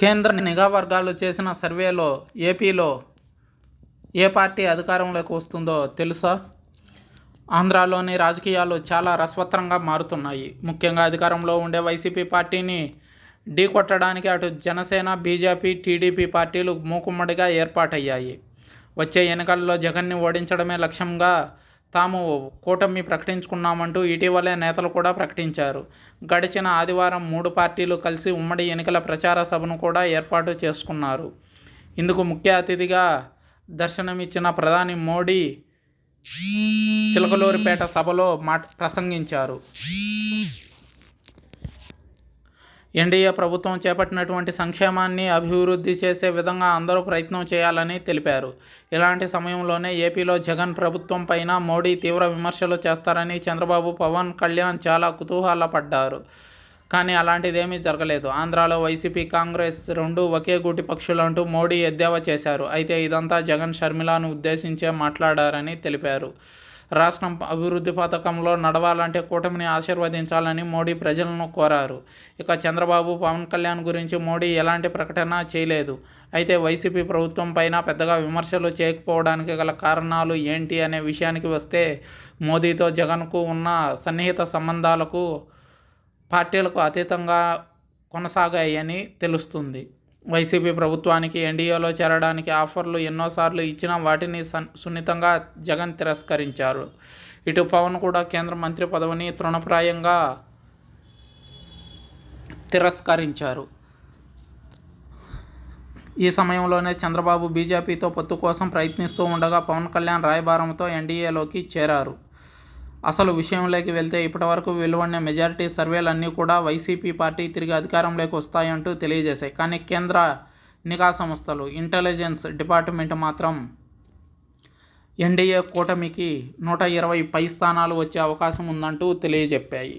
కేంద్ర నిఘా వర్గాలు చేసిన సర్వేలో ఏపీలో ఏ పార్టీ అధికారంలోకి వస్తుందో తెలుసా? ఆంధ్రాలోని రాజకీయాలు చాలా రసవత్రంగా మారుతున్నాయి. ముఖ్యంగా అధికారంలో ఉండే వైసీపీ పార్టీని ఢీకొట్టడానికి అటు జనసేన బీజేపీ టీడీపీ పార్టీలు మూకుమ్మడిగా ఏర్పాటయ్యాయి. వచ్చే ఎన్నికల్లో జగన్ని ఓడించడమే లక్ష్యంగా తాము కూటమి ప్రకటించుకున్నామంటూ ఇటీవలే నేతలు కూడా ప్రకటించారు. గడిచిన ఆదివారం మూడు పార్టీలు కలిసి ఉమ్మడి ఎన్నికల ప్రచార సభను కూడా ఏర్పాటు చేసుకున్నారు. ఇందుకు ముఖ్య అతిథిగా దర్శనమిచ్చిన ప్రధాని మోడీ చిలకలూరిపేట సభలో మా ప్రసంగించారు. ఎన్డీఏ ప్రభుత్వం చేపట్టినటువంటి సంక్షేమాన్ని అభివృద్ధి చేసే విధంగా అందరూ ప్రయత్నం చేయాలని తెలిపారు. ఇలాంటి సమయంలోనే ఏపీలో జగన్ ప్రభుత్వం పైన మోడీ తీవ్ర విమర్శలు చేస్తారని చంద్రబాబు పవన్ కళ్యాణ్ చాలా కుతూహలపడ్డారు. కానీ అలాంటిదేమీ జరగలేదు. ఆంధ్రాలో వైసీపీ కాంగ్రెస్ రెండు ఒకే గూటి పక్షులంటూ మోడీ ఎద్దేవా చేశారు. అయితే ఇదంతా జగన్ షర్మిలాను ఉద్దేశించే మాట్లాడారని తెలిపారు. రాష్ట్రం అభివృద్ధి పథకంలో నడవాలంటే కూటమిని ఆశీర్వదించాలని మోడీ ప్రజలను కోరారు. ఇక చంద్రబాబు పవన్ కళ్యాణ్ గురించి మోడీ ఎలాంటి ప్రకటన చేయలేదు. అయితే వైసీపీ ప్రభుత్వం పైన పెద్దగా విమర్శలు చేయకపోవడానికి గల కారణాలు ఏంటి అనే విషయానికి వస్తే మోదీతో జగన్కు ఉన్న సన్నిహిత సంబంధాలకు పార్టీలకు అతీతంగా కొనసాగాయని తెలుస్తుంది. వైసీపీ ప్రభుత్వానికి ఎన్డీఏలో చేరడానికి ఆఫర్లు ఎన్నోసార్లు ఇచ్చినా వాటిని సున్నితంగా జగన్ తిరస్కరించారు. ఇటు పవన్ కూడా కేంద్ర మంత్రి పదవిని తృణప్రాయంగా తిరస్కరించారు. ఈ సమయంలోనే చంద్రబాబు బీజేపీతో పొత్తు కోసం ప్రయత్నిస్తూ ఉండగా పవన్ కళ్యాణ్ రాయబారంతో ఎన్డీఏలోకి చేరారు. అసలు విషయంలోకి వెళ్తే ఇప్పటివరకు వెలువడిన మెజారిటీ సర్వేలన్నీ కూడా వైసీపీ పార్టీ తిరిగి అధికారంలోకి వస్తాయంటూ తెలియజేశాయి. కానీ కేంద్ర నిఘా సంస్థలు ఇంటెలిజెన్స్ డిపార్ట్మెంట్ మాత్రం ఎన్డీఏ కూటమికి నూట ఇరవై పై స్థానాలు వచ్చే అవకాశం ఉందంటూ తెలియజెప్పాయి.